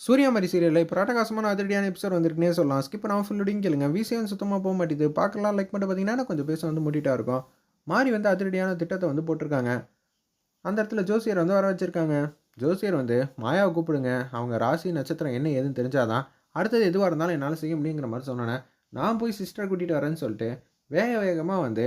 சூர்யா மாதிரி சீரியலில் இப்போ ராட்டகாசமான அதிரடியான எபிசோட் வந்திருக்குனே சொல்லலாம். ஸ்கிப் நான் ஃபுல்லுடையும் கேளுங்க. விசியம் சுத்தமாக போக மாட்டேது பார்க்கலாம். லைக் பண்ணி பார்த்தீங்கன்னா கொஞ்சம் பேச வந்து மூட்டிட்டா இருக்கும். மாறி வந்து அதிரடியான திட்டத்தை வந்து போட்டிருக்காங்க. அந்த இடத்துல ஜோசியர் வந்து வர வச்சுருக்காங்க. ஜோசியர் வந்து மாயாவை கூப்பிடுங்க. அவங்க ராசி நட்சத்திரம் என்ன ஏதுன்னு தெரிஞ்சாதான் அடுத்தது எதுவாக இருந்தாலும் என்னால் செய்ய முடியுங்கிற மாதிரி சொன்னேன் நான் போய் சிஸ்டர் கூட்டிகிட்டு வரேன்னு சொல்லிட்டு வேக வேகமாக வந்து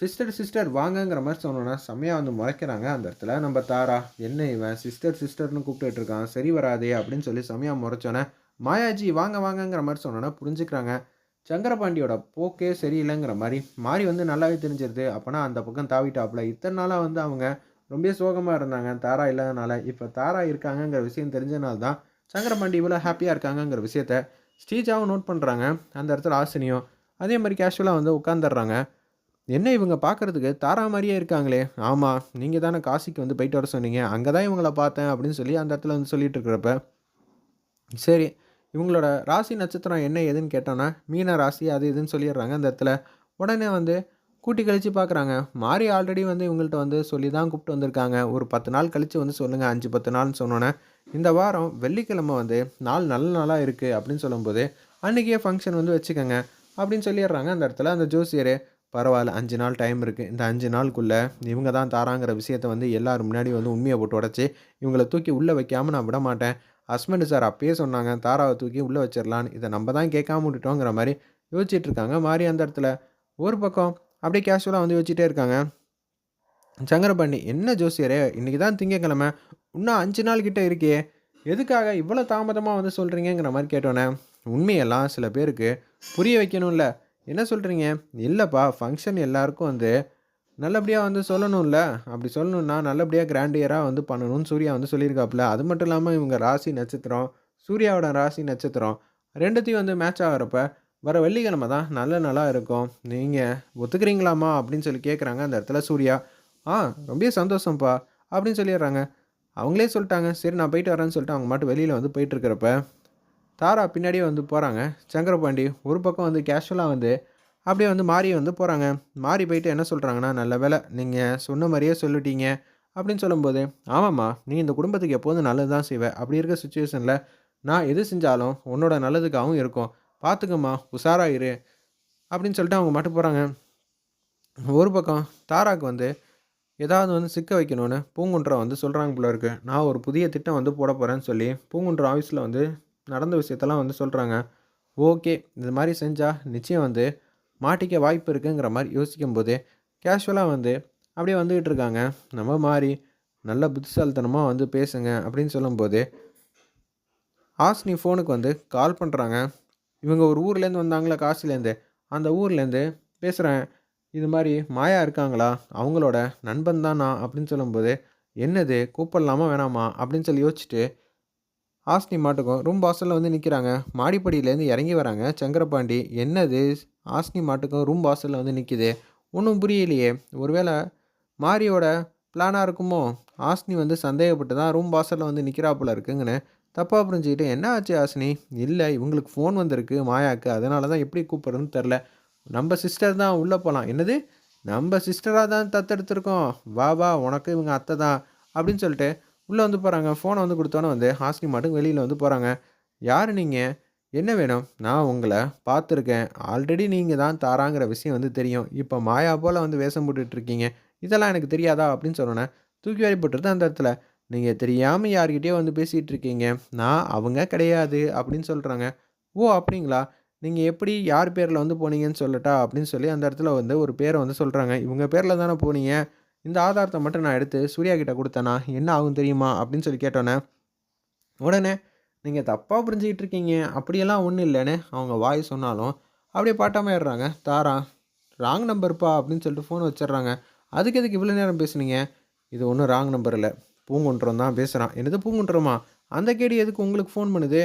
சிஸ்டர் சிஸ்டர் வாங்கங்கிற மாதிரி சொன்னோன்னா செம்மையாக வந்து முறைக்கிறாங்க அந்த இடத்துல. நம்ம தாரா என்ன இவன்? சிஸ்டர் சிஸ்டர்னு கூப்பிட்டுட்டு இருக்கான். சரி வராதே அப்படின்னு சொல்லி செம்மையாக முறைச்சோன்னே மாயாஜி வாங்க வாங்கங்கிற மாதிரி சொன்னோன்னா புரிஞ்சுக்கிறாங்க. சங்கரபாண்டியோட போக்கே சரியில்லைங்கிற மாதிரி மாறி வந்து நல்லாவே தெரிஞ்சிருது. அப்போனா அந்த பக்கம் தாவிட்டாப்புல. இத்தனை நாளாக வந்து அவங்க ரொம்ப சோகமாக இருந்தாங்க. தாரா இல்லாதனால இப்போ தாரா இருக்காங்கங்கிற விஷயம் தெரிஞ்சனால தான் சங்கரபாண்டி இவ்வளோ ஹாப்பியாக இருக்காங்கங்கிற விஷயத்த ஸ்டீஜாவும் நோட் பண்ணுறாங்க அந்த இடத்துல ஆசினியும் அதே மாதிரி கேஷுவலாக வந்து உட்காந்துடுறாங்க என்ன இவங்க பார்க்குறதுக்கு தாரா மாதிரியே இருக்காங்களே? ஆமாம் நீங்கள் தானே காசிக்கு வந்து போயிட்டு வர சொன்னீங்க. அங்கே தான் இவங்கள பார்த்தேன் அப்படின்னு சொல்லி அந்த இடத்துல வந்து சொல்லிட்டு இருக்கிறப்ப சரி இவங்களோட ராசி நட்சத்திரம் என்ன ஏதுன்னு கேட்டோன்னா மீன ராசி அது இதுன்னு சொல்லிடுறாங்க அந்த இடத்துல. உடனே வந்து கூட்டி கழித்து பார்க்குறாங்க. மாறி ஆல்ரெடி வந்து இவங்கள்ட்ட வந்து சொல்லி தான் கூப்பிட்டு வந்திருக்காங்க. ஒரு பத்து நாள் கழித்து வந்து சொல்லுங்கள் அஞ்சு பத்து நாள்னு சொன்னோன்னே இந்த வாரம் வெள்ளிக்கிழமை வந்து நாள் நல்ல நாளாக இருக்குது அப்படின்னு சொல்லும்போது அன்றைக்கே ஃபங்க்ஷன் வந்து வச்சுக்கோங்க அப்படின்னு சொல்லிடுறாங்க அந்த இடத்துல. அந்த ஜோசியர் பரவாயில்ல அஞ்சு நாள் டைம் இருக்குது இந்த அஞ்சு நாளுக்குள்ளே இவங்க தான் தாராங்கிற விஷயத்த வந்து எல்லோரும் முன்னாடி வந்து உண்மையை போட்டு உடச்சி இவங்களை தூக்கி உள்ளே வைக்காமல் நான் விட மாட்டேன். ஹஸ்பண்டு சார் அப்பயே சொன்னாங்க தாராவை தூக்கி உள்ளே வச்சிடலான்னு இதை நம்ம தான் கேட்காம விட்டுட்டோங்கிற மாதிரி யோசிச்சுட்டு இருக்காங்க மாறி அந்த இடத்துல. ஒரு பக்கம் அப்படியே கேஷுவலாக வந்து யோசிச்சுட்டே இருக்காங்க. சங்கரபாண்டி என்ன ஜோசியரே இன்றைக்கி தான் திங்கக்கிழமை. இன்னும் அஞ்சு நாள் கிட்டே இருக்கே. எதுக்காக இவ்வளோ தாமதமாக வந்து சொல்கிறீங்கிற மாதிரி கேட்டோன்னே உண்மையெல்லாம் சில பேருக்கு புரிய வைக்கணும்ல. என்ன சொல்கிறீங்க இல்லைப்பா ஃபங்க்ஷன் எல்லாருக்கும் வந்து நல்லபடியாக வந்து சொல்லணும்ல. அப்படி சொல்லணும்னா நல்லபடியாக கிராண்டியராக வந்து பண்ணணும்னு சூர்யா வந்து சொல்லியிருக்காப்புல. அது மட்டும் இல்லாமல் இவங்க ராசி நட்சத்திரம் சூர்யாவோட ராசி நட்சத்திரம் ரெண்டுத்தையும் வந்து மேட்ச் ஆகிறப்ப வர வெள்ளிக்கிழமை தான் நல்ல நாளாக இருக்கும். நீங்கள் ஒத்துக்கிறீங்களாமா அப்படின்னு சொல்லி கேட்குறாங்க அந்த இடத்துல சூர்யா. ஆ ரொம்ப சந்தோஷம்ப்பா அப்படின்னு சொல்லிடுறாங்க. அவங்களே சொல்லிட்டாங்க. சரி நான் போயிட்டு வரேன்னு சொல்லிட்டு அவங்க மட்டும் வெளியில் வந்து போயிட்டுருக்கிறப்ப தாரா பின்னாடியே வந்து போகிறாங்க சங்கரபாண்டி ஒரு பக்கம் வந்து கேஷுவலாக வந்து அப்படியே வந்து மாறி வந்து போகிறாங்க மாறி போயிட்டு என்ன சொல்கிறாங்கன்னா நல்ல வேலை நீங்கள் சொன்ன மாதிரியே சொல்லிட்டீங்க. அப்படின்னு சொல்லும்போது ஆமாம்மா நீ இந்த குடும்பத்துக்கு எப்போதும் நல்லது தான் செய்வ. அப்படி இருக்க சுச்சுவேஷனில் நான் எது செஞ்சாலும் உன்னோட நல்லதுக்காகவும் இருக்கும். பார்த்துக்கம்மா உஷாராக இரு. அப்படின்னு சொல்லிட்டு அவங்க மட்டும் போகிறாங்க ஒரு பக்கம் தாராக்கு வந்து ஏதாவது வந்து சிக்க வைக்கணும்னு பூங்குன்றம் வந்து சொல்கிறாங்க போல இருக்கு. நான் ஒரு புதிய திட்டம் வந்து போட போகிறேன்னு சொல்லி பூங்குன்றம் ஆஃபீஸில் வந்து நடந்த விஷயத்தெல்லாம் வந்து சொல்கிறாங்க ஓகே இது மாதிரி செஞ்சால் நிச்சயம் வந்து மாட்டிக்க வாய்ப்பு இருக்குங்கிற மாதிரி யோசிக்கும் போது கேஷுவலாக வந்து அப்படியே வந்துக்கிட்டு இருக்காங்க. நம்ம மாதிரி நல்ல புத்திசாலித்தனமாக வந்து பேசுங்க அப்படின்னு சொல்லும்போது ஆஸ்னி ஃபோனுக்கு வந்து கால் பண்ணுறாங்க இவங்க ஒரு ஊர்லேருந்து வந்தாங்களா? காசிலேருந்து அந்த ஊர்லேருந்து பேசுகிறேன் இது மாதிரி மாயா இருக்காங்களா? அவங்களோட நண்பன் தானா? அப்படின்னு சொல்லும்போது என்னது? கூப்பிடலாமா? வேணாமா? அப்படின்னு சொல்லி யோசிச்சுட்டு ஆஸ்னி மாட்டுக்கும் ரூம் வாசலில் வந்து நிற்கிறாங்க மாடிப்படியிலேருந்து இறங்கி வராங்க. சங்கரபாண்டி என்னது? ஆஸ்னி மாட்டுக்கும் ரூம் வாசலில் வந்து நிற்கிது ஒன்றும் புரியலையே. ஒருவேளை மாரியோட பிளானாக இருக்குமோ? ஆஸ்னி வந்து சந்தேகப்பட்டு தான் ரூம் வாசலில் வந்து நிற்கிறாப்புல இருக்குங்கன்னு தப்பாக புரிஞ்சுக்கிட்டு என்ன ஆச்சு ஆஸ்னி இல்லை இவங்களுக்கு ஃபோன் வந்திருக்கு மாயாக்கு. அதனால தான் எப்படி கூப்பிட்றதுன்னு தெரில நம்ம சிஸ்டர் தான் உள்ளே போகலாம் என்னது? நம்ம சிஸ்டராக தான் தத்தெடுத்துருக்கோம். வா வா உனக்கு இவங்க அத்தை தான். அப்படின்னு சொல்லிட்டு உள்ளே வந்து போகிறாங்க ஃபோனை வந்து கொடுத்தோன்னே வந்து ஹாஸ்னி மாட்டுக்கு வெளியில் வந்து போகிறாங்க யார் நீங்கள் என்ன வேணும்? நான் உங்களை பார்த்துருக்கேன். ஆல்ரெடி நீங்கள் தான் தாராங்கிற விஷயம் வந்து தெரியும். இப்போ மாயா போல் வந்து வேஷம் போட்டுட்ருக்கீங்க இதெல்லாம் எனக்கு தெரியாதா? அப்படின்னு சொன்னோன்னே தூக்கி வாரி போட்டுருது அந்த இடத்துல. நீங்கள் தெரியாமல் யார்கிட்டயோ வந்து பேசிகிட்டு இருக்கீங்க. நான் அவங்க கிடையாது அப்படின்னு சொல்கிறாங்க ஓ அப்படிங்களா? நீங்கள் எப்படி யார் பேரில் வந்து போனீங்கன்னு சொல்லட்டா? அப்படின்னு சொல்லி அந்த இடத்துல வந்து ஒரு பேரை வந்து சொல்கிறாங்க இவங்க பேரில் தானே போனீங்க? இந்த ஆதாரத்தை மட்டும் நான் எடுத்து சூர்யா கிட்ட கொடுத்தேனா என்ன ஆகும் தெரியுமா அப்படின்னு சொல்லி கேட்டோன்னே உடனே நீங்கள் தப்பாக புரிஞ்சுக்கிட்டு இருக்கீங்க. அப்படியெல்லாம் ஒன்றும் இல்லைன்னு அவங்க வாய் சொன்னாலும் அப்படியே பாட்டாமையிடுறாங்க. தாரா ராங் நம்பர்ப்பா அப்படின்னு சொல்லிட்டு ஃபோன் வச்சிடுறாங்க. அதுக்கு எதுக்கு இவ்வளோ நேரம் பேசுனீங்க? இது ஒன்றும் ராங் நம்பர் இல்லை. பூங்குன்றம் தான் பேசுகிறான் என்னது பூங்குன்றமா? அந்த கேடி எதுக்கு உங்களுக்கு ஃபோன் பண்ணுது?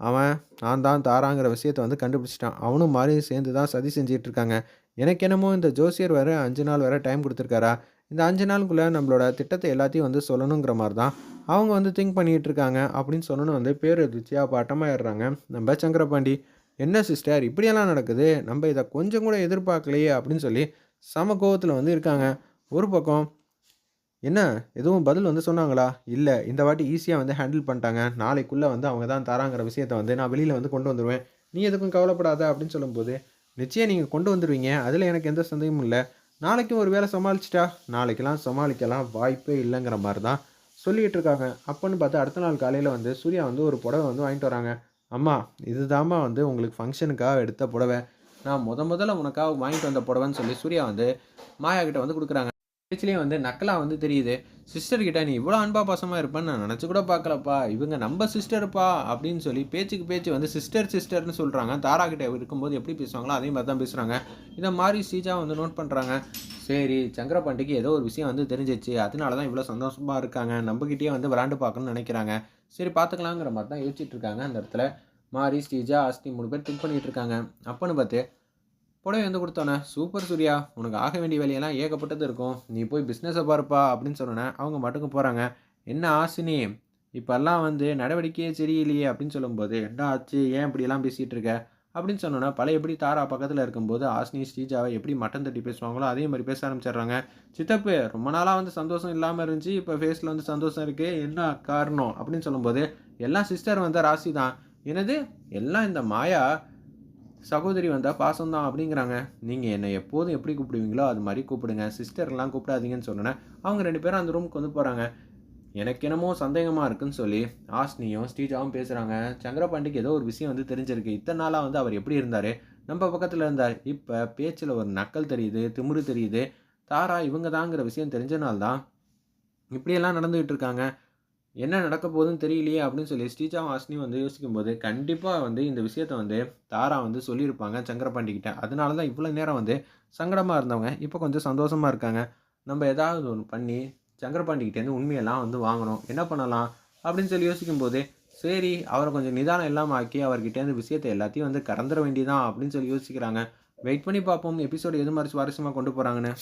அவன் நான் தான் தாராங்கிற விஷயத்தை வந்து கண்டுபிடிச்சிட்டான். அவனும் மாதிரி சேர்ந்து தான் சதி செஞ்சிட்டு இருக்காங்க. எனக்கு என்னமோ இந்த ஜோசியர் வேறு அஞ்சு நாள் வேறு டைம் கொடுத்துருக்காரா? இந்த அஞ்சு நாளுக்குள்ளே நம்மளோட திட்டத்தை எல்லாத்தையும் வந்து சொல்லணுங்கிற மாதிரி தான் அவங்க வந்து திங்க் பண்ணிகிட்டு இருக்காங்க அப்படின்னு சொன்னோன்னு வந்து பேர் எதிர்ச்சியாக பாட்டமாயிடுறாங்க நம்ம சங்கரபாண்டி என்ன சிஸ்டர் இப்படியெல்லாம் நடக்குது. நம்ம இதை கொஞ்சம் கூட எதிர்பார்க்கலையே அப்படின்னு சொல்லி சம கோவத்தில் வந்து இருக்காங்க. ஒரு பக்கம் என்ன? எதுவும் பதில் வந்து சொன்னாங்களா? இல்லை. இந்த வாட்டி ஈஸியாக வந்து ஹேண்டில் பண்ணிட்டாங்க. நாளைக்குள்ளே வந்து அவங்க தான் தராங்கிற விஷயத்த வந்து நான் வெளியில் வந்து கொண்டு வந்துடுவேன் நீ எதுக்கும் கவலைப்படாத அப்படின்னு சொல்லும்போது நிச்சயம் நீங்கள் கொண்டு வந்துடுவீங்க அதில் எனக்கு எந்த சந்தேகமும் இல்லை. நாளைக்கும் ஒரு வேளை சமாளிச்சிட்டா? நாளைக்கெல்லாம் சமாளிக்கலாம் வாய்ப்பே இல்லைங்கிற மாதிரி தான் சொல்லிகிட்டு இருக்காங்க அப்போன்னு பார்த்தா அடுத்த நாள் காலையில் வந்து சூர்யா வந்து ஒரு புடவை வந்து வாங்கிட்டு வராங்க. அம்மா இதுதாம்மா வந்து உங்களுக்கு ஃபங்க்ஷனுக்காக எடுத்த புடவை. நான் முத முதல்ல உனக்காக வாங்கிட்டு வந்த புடவைன்னு சொல்லி சூர்யா வந்து மாயா கிட்ட வந்து கொடுக்குறாங்க. பேச்சுலேயே வந்து நக்கலாக வந்து தெரியுது. சிஸ்டர்கிட்ட நீ இவ்வளோ அன்பா பாசமாக இருப்பேன்னு நான் நினச்சி கூட பார்க்கலப்பா. இவங்க நம்ம சிஸ்டர்ப்பா அப்படின்னு சொல்லி பேச்சுக்கு பேச்சு வந்து சிஸ்டர் சிஸ்டர்னு சொல்கிறாங்க தாரா கிட்ட இருக்கும்போது எப்படி பேசுவாங்களோ அதே மாதிரி தான் பேசுகிறாங்க இதை மாதிரி ஸ்ரீஜா வந்து நோட் பண்ணுறாங்க சரி சங்கரபாண்டிக்கு ஏதோ ஒரு விஷயம் வந்து தெரிஞ்சிச்சு. அதனால தான் இவ்வளோ சந்தோஷமாக இருக்காங்க நம்மக்கிட்டே வந்து விளாண்டு பார்க்கணும்னு நினைக்கிறாங்க. சரி பார்த்துக்கலாங்கிற மாதிரி தான் யோசிச்சுட்டு இருக்காங்க அந்த இடத்துல. மாரி ஸ்ரீஜா அஸ்தி மூணு பேர் திங்க் பண்ணிகிட்டு இருக்காங்க. அப்போன்னு பார்த்து புடவை வந்து கொடுத்தோன்னே சூப்பர் சூர்யா உனக்கு ஆக வேண்டிய வேலையெல்லாம் ஏகப்பட்டது இருக்கும். நீ போய் பிஸ்னஸை பாருப்பா அப்படின்னு சொன்னோன்னே அவங்க மட்டுக்கு போகிறாங்க என்ன ஆசினி இப்போல்லாம் வந்து நடவடிக்கையே சரியில்லையே அப்படின்னு சொல்லும்போது என்ன ஆச்சு? ஏன் இப்படியெல்லாம் பேசிகிட்டு இருக்க? அப்படின்னு சொன்னோன்னா பழைய எப்படி தாரா பக்கத்தில் இருக்கும்போது ஆசினி ஸ்ரீஜாவை எப்படி மட்டன் தட்டி பேசுவாங்களோ அதே மாதிரி பேச ஆரம்பிச்சிடுறாங்க. சித்தப்பு ரொம்ப நாளாக வந்து சந்தோஷம் இல்லாமல் இருந்துச்சு இப்போ ஃபேஸில் வந்து சந்தோஷம் இருக்குது என்ன காரணம்? அப்படின்னு சொல்லும்போது எல்லாம் சிஸ்டர் வந்த ராசி தான் எனது எல்லாம் இந்த மாயா சகோதரி வந்தால் பாசம்தான் அப்படிங்கிறாங்க. நீங்கள் என்னை எப்போதும் எப்படி கூப்பிடுவீங்களோ அது மாதிரி கூப்பிடுங்க. சிஸ்டர்லாம் கூப்பிடாதீங்கன்னு சொன்னேன் அவங்க ரெண்டு பேரும் அந்த ரூமுக்கு வந்து போகிறாங்க எனக்கு என்னமோ சந்தேகமாக இருக்குன்னு சொல்லி ஆஸ்னியும் ஸ்ரீஜாவும் பேசுகிறாங்க சங்கரபாண்டிக்கு ஏதோ ஒரு விஷயம் வந்து தெரிஞ்சிருக்கு. இத்தனை நாளாக வந்து அவர் எப்படி இருந்தார்? நம்ம பக்கத்தில் இருந்தார் இப்போ பேச்சில் ஒரு நக்கல் தெரியுது திமுரு தெரியுது. தாரா இவங்க தாங்கிற விஷயம் தெரிஞ்சனால்தான் இப்படியெல்லாம் நடந்துகிட்டு இருக்காங்க. என்ன நடக்க போகுதுன்னு தெரியலையே அப்படின்னு சொல்லி ஸ்ரீஜா வாசினி வந்து யோசிக்கும்போது கண்டிப்பாக வந்து இந்த விஷயத்த வந்து தாரா வந்து சொல்லியிருப்பாங்க சங்கரபாண்டிகிட்ட. அதனால தான் இவ்வளோ நேரம் வந்து சங்கடமாக இருந்தவங்க இப்போ கொஞ்சம் சந்தோஷமாக இருக்காங்க. நம்ம ஏதாவது ஒன்று பண்ணி சங்கரபாண்டிக்கிட்டேருந்து உண்மையெல்லாம் வந்து வாங்கணும். என்ன பண்ணலாம்? அப்படின்னு சொல்லி யோசிக்கும்போது சரி அவரை கொஞ்சம் நிதானம் இல்லாமல் ஆக்கி அவர்கிட்டேருந்து விஷயத்தை எல்லாத்தையும் வந்து கறந்துட வேண்டியதான் அப்படின்னு சொல்லி யோசிக்கிறாங்க. வெயிட் பண்ணி பார்ப்போம் எபிசோடு எது மாதிரி சுவாரஸ்யமாக கொண்டு போகிறாங்கன்னு